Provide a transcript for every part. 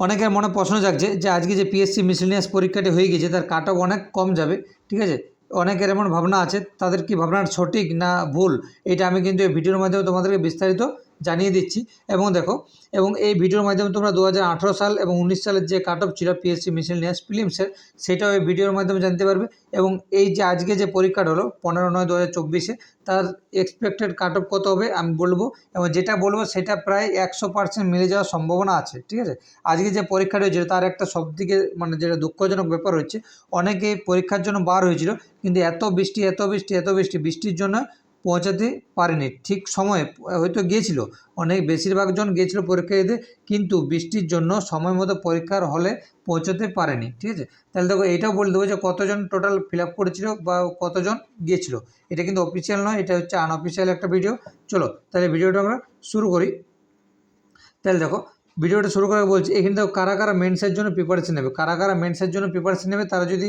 অনেকের মনে প্রশ্ন জাগছে যে আজকে যে পিএসসি মিসলিনিয়াস পরীক্ষাটি হয়ে গিয়েছে তার কাট অফ অনেক কম যাবে, ঠিক আছে? অনেকের এমন ভাবনা আছে, তাদের কি ভাবনাটা সঠিক না ভুল? এটা আমি কিন্তু এই ভিডিওর মাধ্যমে তোমাদেরকে বিস্তারিত জানিয়ে দিচ্ছি। এবং দেখো, এবং এই ভিডিওর মাধ্যমে তোমরা দু হাজার আঠারো সাল এবং উনিশ সালের যে কাট অফ ছিল পিএসসি মিসলিনিয়াস ফিলিমসের সেটাও এই ভিডিওর মাধ্যমে জানতে পারবে। এবং এই যে আজকে যে পরীক্ষাটা হলো পনেরো নয় দু তার এক্সপেক্টেড কাট অফ কত হবে আমি বলব, এবং যেটা বলব সেটা প্রায় একশো পার্সেন্ট মিলে যাওয়ার সম্ভাবনা আছে, ঠিক আছে? আজকে যে পরীক্ষাটা হয়েছিল, তার একটা সবদিকে মানে যেটা দুঃখজনক ব্যাপার হচ্ছে, অনেকে পরীক্ষার জন্য বার হয়েছিল, কিন্তু এত বৃষ্টি এত বৃষ্টি এত বৃষ্টি, বৃষ্টির জন্য পৌঁছাতে পারেনি। ঠিক সময়ে হয়তো গিয়েছিল। অনেক বেশিরভাগ জন গিয়েছিল পরীক্ষা দিতে, কিন্তু বৃষ্টির জন্য সময় মতো পরীক্ষার হলে পৌঁছাতে পারেনি। ঠিক আছে? তাহলে দেখো, এটাও বলে দেবো যে কতজন টোটাল ফিল আপ করেছিল বা কতজন গিয়েছিল। এটা কিন্তু অফিসিয়াল নয়, এটা হচ্ছে আনঅফিসিয়াল একটা ভিডিও চলো, তাহলে ভিডিওটা আমরা শুরু করি। তাহলে দেখো ভিডিওটা শুরু করে বলছি, এখানে দেখো কারা কারা মেন্সের জন্য প্রিপারেশন নেবে? কারা কারা মেন্সের জন্য প্রিপারেশন নেবে? তারা যদি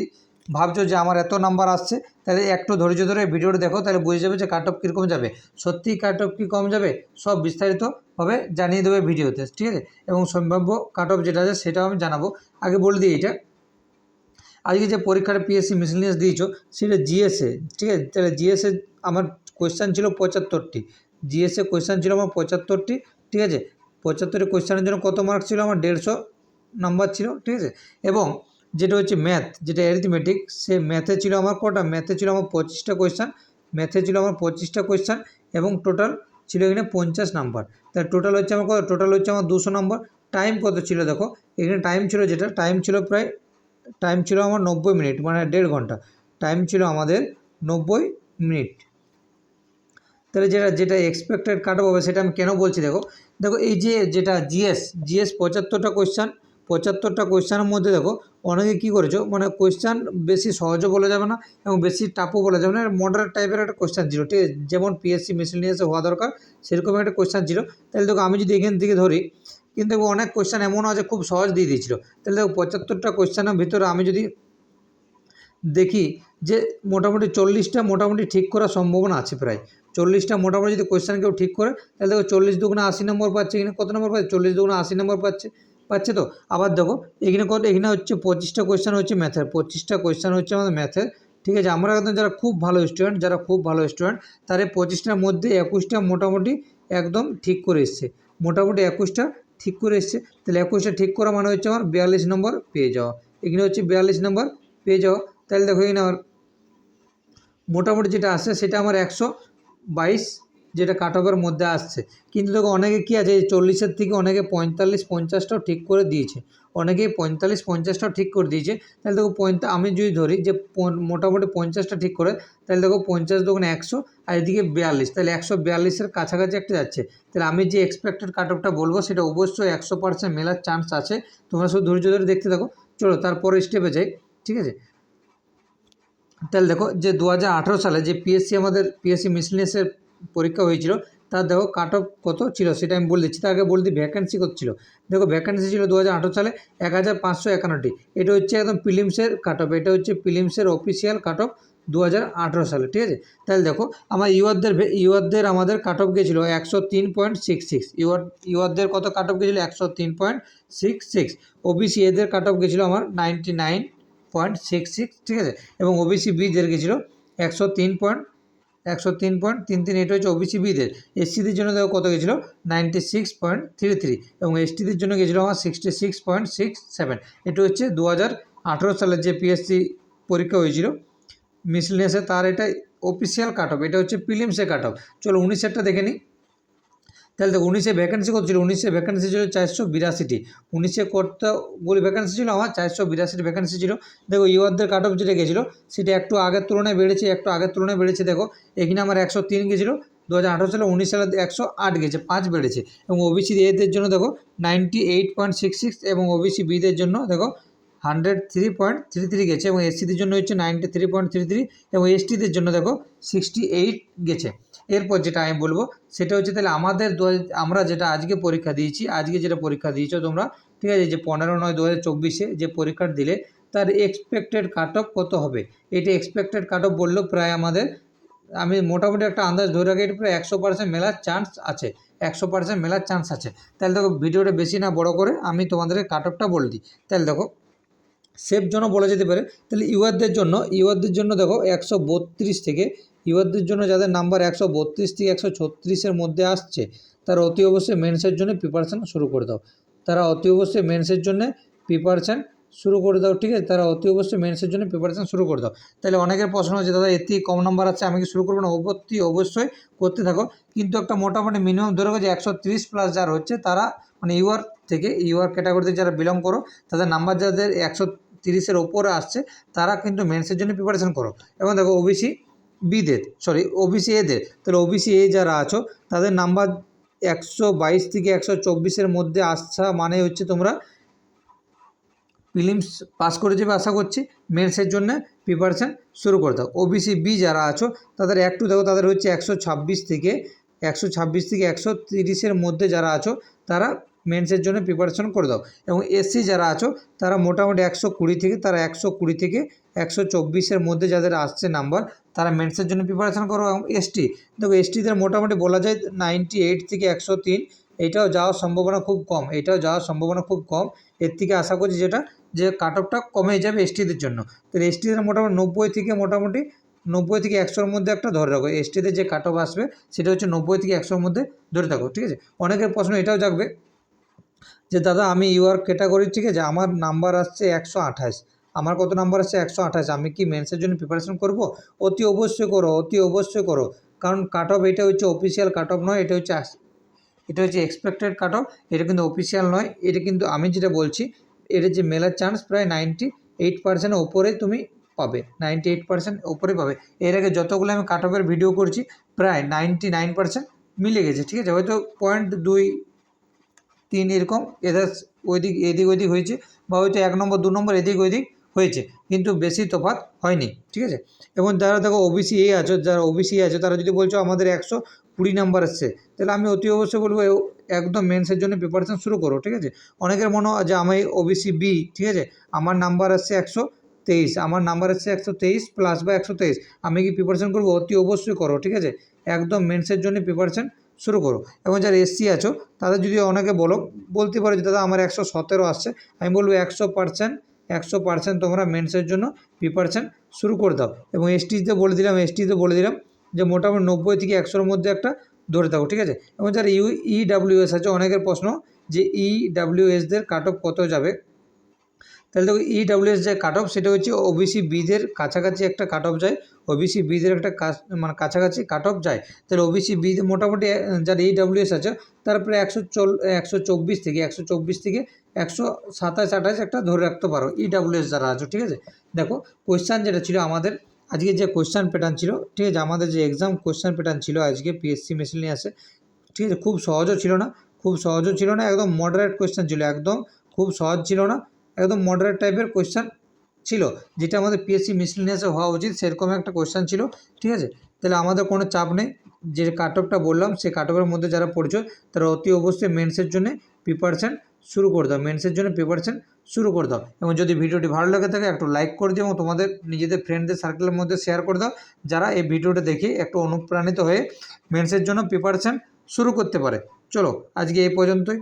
ভাবছ যে আমার এত নাম্বার আসছে, তাহলে একটু ধৈর্য ধরে ভিডিওটা দেখো, তাহলে বুঝে যাবে যে কাট অফ কীরকম যাবে। সত্যি কাট অফ কী কম যাবে? সব বিস্তারিতভাবে জানিয়ে দেবে ভিডিওতে, ঠিক আছে? এবং সম্ভাব্য কাট অফ যেটা আছে সেটাও আমি জানাব। আগে বলে দিই এটা। আজকে যে পরীক্ষার পিএসসি মিসলিনিয়াস দিয়েছ, সেটা জিএসএ ঠিক আছে? তাহলে জিএসএ আমার কোয়েশ্চান ছিল পঁচাত্তরটি। জিএসএ কোয়েশ্চান ছিল আমার পঁচাত্তরটি, ঠিক আছে? পঁচাত্তরটি কোয়েশ্চানের জন্য কত মার্ক ছিল? আমার দেড়শো নাম্বার ছিল, ঠিক আছে? এবং যেটা হচ্ছে ম্যাথ যেটা অ্যারিথমেটিক সে ম্যাথে ছিল আমার কটা? ম্যাথে ছিল আমার পঁচিশটা কোয়েশ্চান ম্যাথে ছিল আমার পঁচিশটা কোয়েশ্চান এবং টোটাল ছিল এখানে পঞ্চাশ নাম্বার তাহলে টোটাল হচ্ছে আমার কত? টোটাল হচ্ছে আমার দুশো নম্বর টাইম কত ছিল দেখো? এখানে টাইম ছিল যেটা? টাইম ছিল প্রায় টাইম ছিল আমার নব্বই মিনিট মানে দেড় ঘণ্টা। টাইম ছিল আমাদের নব্বই মিনিট তাহলে যেটা যেটা এক্সপেক্টেড কাট হবে সেটা আমি কেন বলছি দেখো? দেখো এই যে, যেটা জিএস জিএস পঁচাত্তরটা কোয়েশ্চান পঁচাত্তরটা কোয়েশ্চানের মধ্যে দেখো, অনেকে কী করেছ মানে কোয়েশ্চান বেশি সহজও বলা যাবে না এবং বেশি টাফও বলা যাবে না মডারেট টাইপের একটা কোয়েশ্চান ছিল ঠিক আছে? যেমন পিএসসি মিসলিনিয়াসে হওয়া দরকার, সেরকম একটা কোয়েশ্চান ছিল তাহলে দেখো, আমি যদি এখান থেকে ধরি, কিন্তু অনেক কোয়েশ্চান এমনও আছে, খুব সহজ দিয়ে দিয়েছিল। তাহলে দেখো, পঁচাত্তরটা কোয়েশ্চানের ভিতরে আমি যদি দেখি যে মোটামুটি চল্লিশটা মোটামুটি ঠিক করার সম্ভাবনা আছে প্রায়। চল্লিশটা মোটামুটি যদি কোয়েশ্চান কেউ ঠিক করে, তাহলে দেখো, চল্লিশ দুগুণে আশি নম্বর পাচ্ছে এখানে কত নম্বর পাচ্ছে? চল্লিশ দুগুণে আশি নম্বর পাচ্ছে। পাচ্ছে তো? আবার দেখো, এখানে কত, এখানে হচ্ছে পঁচিশটা কোয়েশ্চান হচ্ছে ম্যাথের পঁচিশটা কোয়েশ্চান হচ্ছে আমাদের ম্যাথের ঠিক আছে? আমরা একদম যারা খুব ভালো স্টুডেন্ট যারা খুব ভালো স্টুডেন্ট তারা পঁচিশটার মধ্যে একুশটা মোটামুটি একদম ঠিক করে এসছে। মোটামুটি একুশটা ঠিক করে এসছে। তাহলে একুশটা ঠিক করা মানে হচ্ছে আমার বিয়াল্লিশ নম্বর পেয়ে যাওয়া। এখানে হচ্ছে বিয়াল্লিশ নম্বর পেয়ে যাওয়া। তাহলে দেখো এখানে আমার মোটামুটি যেটা আসছে, সেটা আমার একশো বাইশ যেটা কাট অফের মধ্যে আসছে। কিন্তু দেখো অনেকে কী আছে চল্লিশের থেকে অনেকে পঁয়তাল্লিশ, পঞ্চাশটাও ঠিক করে দিয়েছে। অনেকে পঁয়তাল্লিশ, পঞ্চাশটাও ঠিক করে দিয়েছে। তাহলে দেখো পঁয়তা, আমি যদি ধরি যে মোটামুটি পঞ্চাশটা ঠিক করে, তাহলে দেখো পঞ্চাশ দোকান একশো আর এদিকে বিয়াল্লিশ। তাহলে একশো বিয়াল্লিশের কাছাকাছি একটা যাচ্ছে। তাহলে আমি যে এক্সপেক্টেড কাট অফটা বলব সেটা অবশ্যই একশো পার্সেন্ট মেলার চান্স আছে। তোমরা শুধু ধৈর্য ধরে দেখতে থাকো। চলো তারপরে স্টেপে যাই, ঠিক আছে? তাহলে দেখো যে দু হাজার আঠেরো সালে যে পিএসসি আমাদের পিএসসি মিসলিনিয়াসের পরীক্ষা হয়েছিল তার দেখো কাট অফ কত ছিল সেটা আমি বলে দিচ্ছি। তার আগে বলে দিই ভ্যাকেন্সি কত ছিল? দেখো ভ্যাকেন্সি ছিল দু হাজার আঠেরো সালে এক হাজার পাঁচশো একান্নটি। এটা হচ্ছে একদম ফিলিমসের কাট অফ এটা হচ্ছে ফিলিমসের অফিসিয়াল কাট অফ দু হাজার আঠেরো সালে, ঠিক আছে? তাহলে দেখো, আমার ইউয়ারদের ইউয়ারদের আমাদের কাট অফ গিয়েছিল একশো তিন পয়েন্ট সিক্স সিক্স ইউয়ার, ইউয়ারদের কত কাট অফ গিয়েছিল একশো তিন পয়েন্ট সিক্স সিক্স ওবিসি এদের কাট অফ গিয়েছিল আমার ninety nine point six six ঠিক আছে? এবং ওবিসি বিদের গেছিল একশো তিন পয়েন্ট একশো তিন পয়েন্ট তিন তিন, এটা হচ্ছে ওবিসি বিদের এসসিদের জন্য দেখো কত গেছিল? Ninety six point three three এবং এসটিদের জন্য গেছিল আমার sixty six point six seven এটা হচ্ছে দু হাজার আঠেরো সালের যে পিএসসি পরীক্ষা হয়েছিল মিসলিনিয়াসে তার এটা অফিসিয়াল কাট অফ এটা হচ্ছে প্রিলিমসে কাট অফ চলো উনিশেরটা দেখে নিই। তাহলে দেখো উনিশে ভ্যাকেন্সি কত ছিল? উনিশে ভ্যাকেন্সি ছিল চারশো বিরাশিটি। উনিশে কতগুলি ভ্যাকেন্সি ছিল? আমার চারশো বিরাশিটি ভ্যাকেন্সি ছিল। দেখো ইউয়ারদের কাট অফ যেটা গেছিল, সেটা একটু আগের তুলনায় বেড়েছে, একটু আগের তুলনায় বেড়েছে। দেখো, এখানে আমার একশো তিন গেছিল দু হাজার আঠারো সালে উনিশ সালে একশো আট গেছে, পাঁচ বেড়েছে। এবং ওবিসি এদের জন্য দেখো ninety eight point six six এবং ওবিসি বিদের জন্য দেখো hundred three point three three গেছে এবং এসসিদের জন্য হচ্ছে ninety three point three three এবং এসটিদের জন্য দেখো সিক্সটি এইট গেছে। এরপর যেটা আমি বলব, সেটা হচ্ছে তাহলে আমাদের দু হাজার- আমরা যেটা আজকে পরীক্ষা দিয়েছি, আজকে যেটা পরীক্ষা দিয়েছ তোমরা, ঠিক আছে, যে পনেরো নয় দু হাজার চব্বিশে যে পরীক্ষাটা দিলে, তার এক্সপেক্টেড কাট অফ কত হবে? এটা এক্সপেক্টেড কাট অফ বললেও প্রায় আমাদের, আমি মোটামুটি একটা আন্দাজ ধরে রাখি, এটা প্রায় একশো পার্সেন্ট মেলার চান্স আছে, একশো পার্সেন্ট মেলার চান্স আছে। তাহলে দেখো, ভিডিওটা বেশি না, বড় করে আমি তোমাদেরকে কাট অফটা বলে দিই। তাহলে দেখো সেফ জন্য বলা যেতে পারে। তাহলে ইউআরদের জন্য ইউআরদের জন্য দেখো একশো বত্রিশ থেকে, ইউআরদের জন্য যাদের নাম্বার একশো বত্রিশ থেকে একশো ছত্রিশের মধ্যে আসছে, তারা অতি অবশ্যই মেন্সের জন্য প্রিপারেশান শুরু করে দাও। তারা অতি অবশ্যই মেন্সের জন্য প্রিপারেশান শুরু করে দাও, ঠিক আছে? তারা অতি অবশ্যই মেন্সের জন্য প্রিপারেশান শুরু করে দাও। তাহলে অনেকের প্রশ্ন হচ্ছে, দাদা থেকে কম নাম্বার আছে? আমি কি শুরু করব না? অবশ্যই অবশ্যই করতে থাকো। কিন্তু একটা মোটামুটি মিনিমাম ধরে যে একশো তিরিশ প্লাস যার হচ্ছে, তারা মানে ইউআর থেকে, ইউআর ক্যাটাগরিতে যারা বিলং করো, তাদের নাম্বার যাদের একশো তিরিশের ওপরে আসছে, তারা কিন্তু মেন্সের জন্য প্রিপারেশান করো। এবং দেখো ওবিসি বিদের সরি ওবিসি এদের তাহলে ওবিসি এ যারা আছো, তাদের নাম্বার একশো বাইশ থেকে একশো চব্বিশের মধ্যে আসা মানে হচ্ছে তোমরা প্রিলিমস পাস করে যাবে আশা করছি মেন্সের জন্য প্রিপারেশান শুরু করে দাও। ওবিসি বি যারা আছো, তাদের একটু দেখো, তাদের হচ্ছে একশো ছাব্বিশ থেকে, একশো ছাব্বিশ থেকে একশো তিরিশের মধ্যে যারা আছো, তারা মেন্সের জন্য প্রিপারেশন করে দাও। এবং এসসি যারা আছো, তারা মোটামুটি একশো কুড়ি থেকে, তারা একশো কুড়ি থেকে একশো চব্বিশের মধ্যে যাদের আসছে নাম্বার তারা মেন্সের জন্য প্রিপারেশন করো। এবং এসটি দেখো এসটিদের মোটামুটি বলা যায় নাইনটি এইট থেকে একশো তিন, এটাও যাওয়ার সম্ভাবনা খুব কম, এটাও যাওয়ার সম্ভাবনা খুব কম। এর থেকে আশা করছি যেটা, যে কাট অফটা কমে যাবে এসটিদের জন্য। তো এসটিদের মোটামুটি নব্বই থেকে মোটামুটি নব্বই থেকে একশোর মধ্যে একটা ধরে রাখো। এসটিতে যে কাট অফ আসবে, সেটা হচ্ছে নব্বই থেকে একশোর মধ্যে ধরে থাকো, ঠিক আছে? অনেকের প্রশ্ন এটাও জাগবে। যে, দাদা, আমি ইউআর ক্যাটাগরি ঠিক আছে, আমার নাম্বার আসছে একশো আঠাশ। আমার কত নাম্বার আসছে? একশো আঠাশ। আমি কি মেন্সের জন্য প্রিপারেশন করব? অতি অবশ্যই করো, অতি অবশ্যই করো। কারণ কাট অফ এটা হচ্ছে অফিসিয়াল কাট অফ নয়, এটা হচ্ছে এটা হচ্ছে এক্সপেক্টেড কাট অফ এটা কিন্তু অফিসিয়াল নয়। এটা কিন্তু আমি যেটা বলছি, এটা যে মেলার চান্স প্রায় নাইনটি এইট পার্সেন্টের ওপরে তুমি পাবে নাইনটি এইট পার্সেন্ট ওপরে পাবে। এর আগে যতগুলো আমি কাট অফের ভিডিও করছি, প্রায় নাইনটি নাইন পার্সেন্ট মিলে গেছে, ঠিক আছে? হয়তো পয়েন্ট দুই তিন এরকম এদের ওইদিক, এদিক ওইদিক হয়েছে বা হয়তো এক নম্বর, দু নম্বর এদিক ওইদিক হয়েছে, কিন্তু বেশি তফাৎ হয়নি, ঠিক আছে? এবং যারা দেখো ওবিসি এ আছো, যারা ওবিসি আছে, তারা যদি বলছো আমাদের একশো কুড়ি নাম্বার এসছে, তাহলে আমি অতি অবশ্যই বলব একদম মেন্সের জন্য প্রিপারেশন শুরু করো, ঠিক আছে? অনেকের মনে হয় যে আমি ওবিসি বি ঠিক আছে? আমার নাম্বার আসছে একশো তেইশ, আমার নাম্বার আসছে একশো তেইশ প্লাস বা একশো তেইশ, আমি কি প্রিপারেশন করব? অতি অবশ্যই করো, ঠিক আছে? একদম মেন্সের জন্য প্রিপারেশন শুরু করো। এবং যারা এসসি আছো, তাদের যদি অনেকে বলো, বলতে পারো যে, দাদা, আমার একশো সতেরো আসছে। আমি বলব, একশো পার্সেন্ট একশো পার্সেন্ট তোমরা মেন্সের জন্য প্রিপারেশান শুরু করে দাও। এবং এসটিতে বলে দিলাম এসটিতে বলে দিলাম যে, মোটামুটি নব্বই থেকে একশোর মধ্যে একটা ধরে থাকো, ঠিক আছে? এবং যারা ইউ ইডাব্লিউএস আছে, অনেকের প্রশ্ন যে ইডাব্লিউএসদের কাট অফ কত যাবে? তাহলে দেখো ইডাব্লিউএস যে কাট অফ সেটা হচ্ছে ওবিসি বিদের কাছাকাছি একটা কাট অফ যায় ওবিসি বিদের একটা মানে কাছাকাছি কাট অফ যায়। তাহলে ওবিসি বি মোটামুটি যারা ইডাব্লিউএস আছে, তার প্রায় একশো চল, একশো চব্বিশ থেকে একশো চব্বিশ থেকে একশো সাতাশ আঠাশ একটা ধরে রাখতে পারো ইডাব্লিউএস যারা আছে, ঠিক আছে? দেখো কোয়েশ্চান যেটা ছিল আমাদের, আজকে যে কোয়েশ্চান প্যাটার্ন ছিল, ঠিক আছে, আমাদের যে এক্সাম কোয়েশ্চান প্যাটার্ন ছিল আজকে পিএসসি মেশিন নিয়ে আসে, ঠিক আছে, খুব সহজও ছিল না, খুব সহজও ছিল না, একদম মডারেট কোয়েশ্চান ছিল, একদম খুব সহজ ছিল না একদম মডারেট টাইপের কোয়েশ্চান ছিল, যেটা আমাদের পিএসসি মিসলিনিয়াসে হওয়া উচিত সেরকম একটা কোয়েশ্চান ছিল, ঠিক আছে? তাহলে আমাদের কোনো চাপ নেই, যে কাট অফটা বললাম, সেই কাট অফের মধ্যে যারা পড়ছো, তারা অতি অবশ্যই মেন্সের জন্য প্রিপারেশান শুরু করে দাও মেন্সের জন্য প্রিপারেশান শুরু করে দাও, এবং যদি ভিডিওটি ভালো লাগে থাকে, একটু লাইক করে দিও, এবং তোমাদের নিজেদের ফ্রেন্ডদের সার্কেলের মধ্যে শেয়ার করে দাও, যারা এই ভিডিওটা দেখে একটু অনুপ্রাণিত হয়ে মেন্সের জন্য প্রিপারেশান শুরু করতে পারে। চলো, আজকে এই পর্যন্তই।